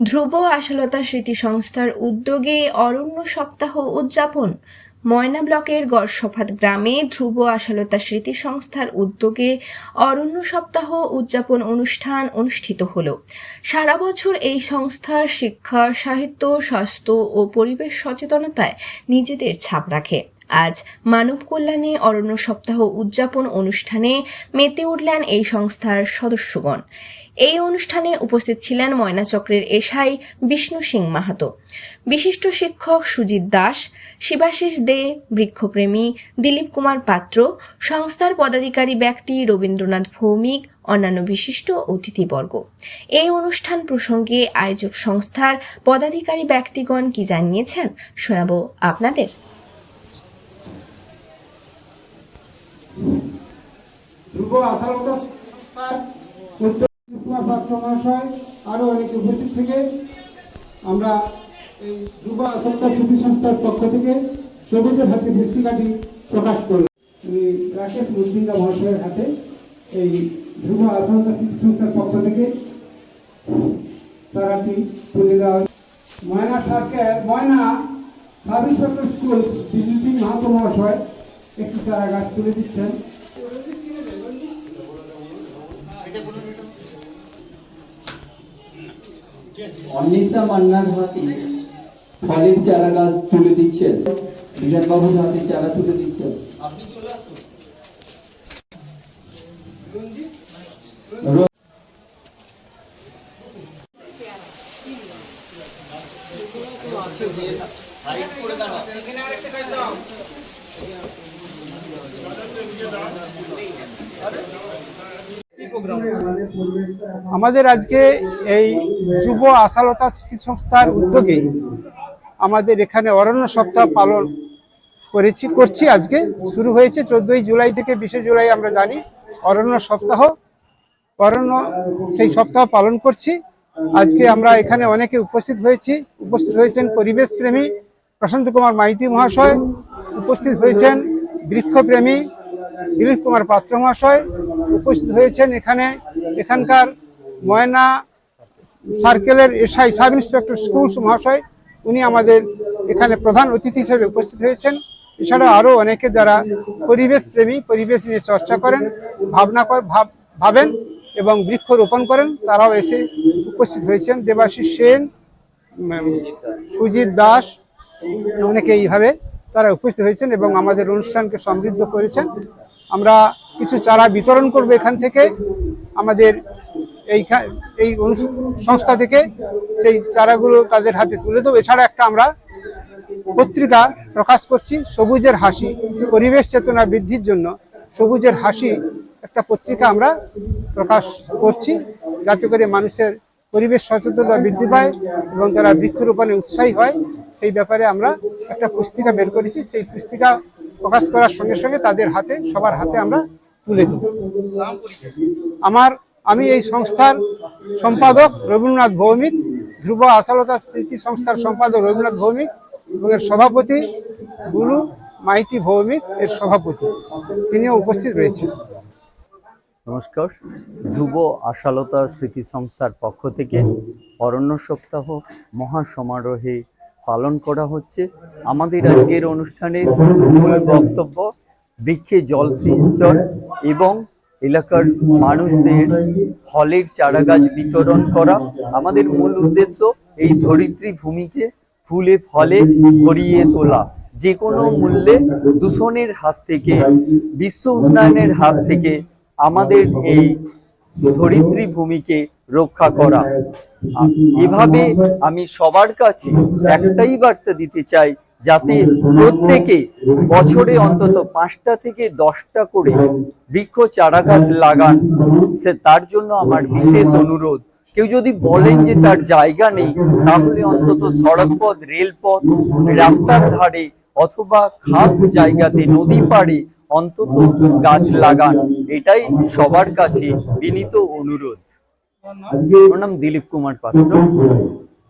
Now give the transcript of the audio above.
ধ্রুব আশালতা স্মৃতি সংস্থার উদ্যোগে অরণ্য সপ্তাহ উদযাপন। ময়না ব্লকের গড়সফাত গ্রামে ধ্রুব আশালতা স্মৃতি সংস্থার উদ্যোগে অরণ্য সপ্তাহ উদযাপন অনুষ্ঠান অনুষ্ঠিত হল। সারা বছর এই সংস্থার শিক্ষা, সাহিত্য, স্বাস্থ্য ও পরিবেশ সচেতনতায় নিজেদের ছাপ রাখে। আজ মানব কল্যাণে অরণ্য সপ্তাহ উদযাপন অনুষ্ঠানে মেতে উঠলেন এই সংস্থার সদস্যগণ। এই অনুষ্ঠানে উপস্থিত ছিলেন ময়নাচক্রের এসআই বিষ্ণু সিং মাহাতো, বিশিষ্ট শিক্ষক সুজিত দাস, শিবাশিস দে, বৃক্ষপ্রেমী দিলীপ কুমার পাত্র, সংস্থার পদাধিকারী ব্যক্তি রবীন্দ্রনাথ ভৌমিক, অন্যান্য বিশিষ্ট অতিথিবর্গ। এই অনুষ্ঠান প্রসঙ্গে আয়োজক সংস্থার পদাধিকারী ব্যক্তিগণ কি জানিয়েছেন শোনাবো আপনাদের। ধ্রুব আশালতা সংস্থার উদ্যোগ কুমার পাত্র মহাশয় আরও অনেকে উপস্থিত থেকে আমরা এই ধ্রুব আশালতা স্মৃতি সংস্থার পক্ষ থেকে সবুজের হাতে পুস্তিকাটি প্রকাশ করলাম রাকেশ মুসলিন্দা মহাশয়ের হাতে এই ধ্রুব আশালতা স্মৃতি সংস্থার পক্ষ থেকে তারাটি তুলে দেওয়া। ময়না সরকার, ময়না সাব ইন্সপেক্টর স্কুল সিং মাহাতো মহাশয় একটি চারা গাছ তুলে দিচ্ছেন অন্নিসা মান্নার হাতে ফলের চারা গাছ তুলে দিচ্ছেন। বিধানবাবুর হাতে চারা তুলে দিচ্ছেন। আমাদের আজকে এই যুব আশালতা স্মৃতি সংস্থার উদ্যোগে আমাদের এখানে অরণ্য সপ্তাহ পালন করেছি, করছি আজকে। শুরু হয়েছে চোদ্দই জুলাই থেকে বিশে জুলাই আমরা জানি। অরণ্য সপ্তাহ, অরণ্য সেই সপ্তাহ পালন করছি। আজকে আমরা এখানে অনেকে উপস্থিত হয়েছি। উপস্থিত হয়েছেন পরিবেশ প্রেমী প্রশান্ত কুমার মাইতি মহাশয়, উপস্থিত হয়েছেন বৃক্ষপ্রেমী দিলীপ কুমার পাত্র মহাশয় উপস্থিত হয়েছেন এখানে। এখানকার ময়না সার্কেলের এসআই সাব ইন্সপেক্টর স্কুলস মহাশয়, উনি আমাদের এখানে প্রধান অতিথি হিসেবে উপস্থিত হয়েছেন। এছাড়া আরও অনেকে যারা পরিবেশ প্রেমী, পরিবেশ নিয়ে চর্চা করেন, ভাবনা কর, ভাব, ভাবেন এবং বৃক্ষ রোপণ করেন, তারাও এসে উপস্থিত হয়েছেন। দেবাশিস সেন সুজিত দাস, অনেকে এইভাবে তারা উপস্থিত হয়েছেন এবং আমাদের অনুষ্ঠানকে সমৃদ্ধ করেছেন। আমরা কিছু চারা বিতরণ করবে এখান থেকে। আমাদের এই সংস্থা থেকে সেই চারাগুলো তাদের হাতে তুলে দেবো। এছাড়া একটা আমরা পত্রিকা প্রকাশ করছি, সবুজের হাসি, পরিবেশ চেতনা বৃদ্ধির জন্য সবুজের হাসি একটা পত্রিকা আমরা প্রকাশ করছি, যাতে করে মানুষের পরিবেশ সচেতনতা বৃদ্ধি পায় এবং তারা বৃক্ষরোপণে উৎসাহী হয়। সেই ব্যাপারে আমরা একটা পুস্তিকা বের করেছি। সেই পুস্তিকা প্রকাশ করার সঙ্গে সঙ্গে তাদের হাতে, সবার হাতে আমরা তুলে দেব। আমার, আমি এই সংস্থার সম্পাদক রবীন্দ্রনাথ ভৌমিক, ধ্রুব আশালতা স্মৃতি সংস্থার সম্পাদক রবীন্দ্রনাথ ভৌমিক এবং এর সভাপতি গুরু মাইতি ভৌমিক, এর সভাপতি। তিনিও উপস্থিত রয়েছেন। নমস্কার। যুব আশালতা স্মৃতি সংস্থার পক্ষ থেকে অরণ্য সপ্তাহ মহা সমারোহে পালন করা হচ্ছে। আমাদের আজকের অনুষ্ঠানের মূল বক্তব্য বৃক্ষে জল সিঞ্চন। এবং এলাকার মানুষদের ফলের চারাগাছ বিতরণ করা আমাদের মূল উদ্দেশ্য এই ধরিত্রী ভূমিকে ফুলে ফলে ভরিয়ে তোলা। যে কোনো মূল্যে দূষণের হাত থেকে, বিশ্ব উষ্ণায়নের হাত থেকে আমাদের এই ধরিত্রী ভূমিকে রক্ষা করা। এভাবে আমি সবার কাছে একটাই বার্তা দিতে চাই যাতে প্রত্যেকে বছরে অন্তত পাঁচটা থেকে দশটা করে বৃক্ষ চারা গাছ লাগান সে তার জন্য আমার বিশেষ অনুরোধ। কেউ যদি বলেন যে তার জায়গা নেই তাহলে অন্তত সড়কপথ রেলপথ রাস্তার ধারে অথবা খাস জায়গাতে নদী পাড়ে অন্তত গাছ লাগান এটাই সবার কাছে বিনীত অনুরোধ। আমার নাম দিলীপ কুমার পাত্র।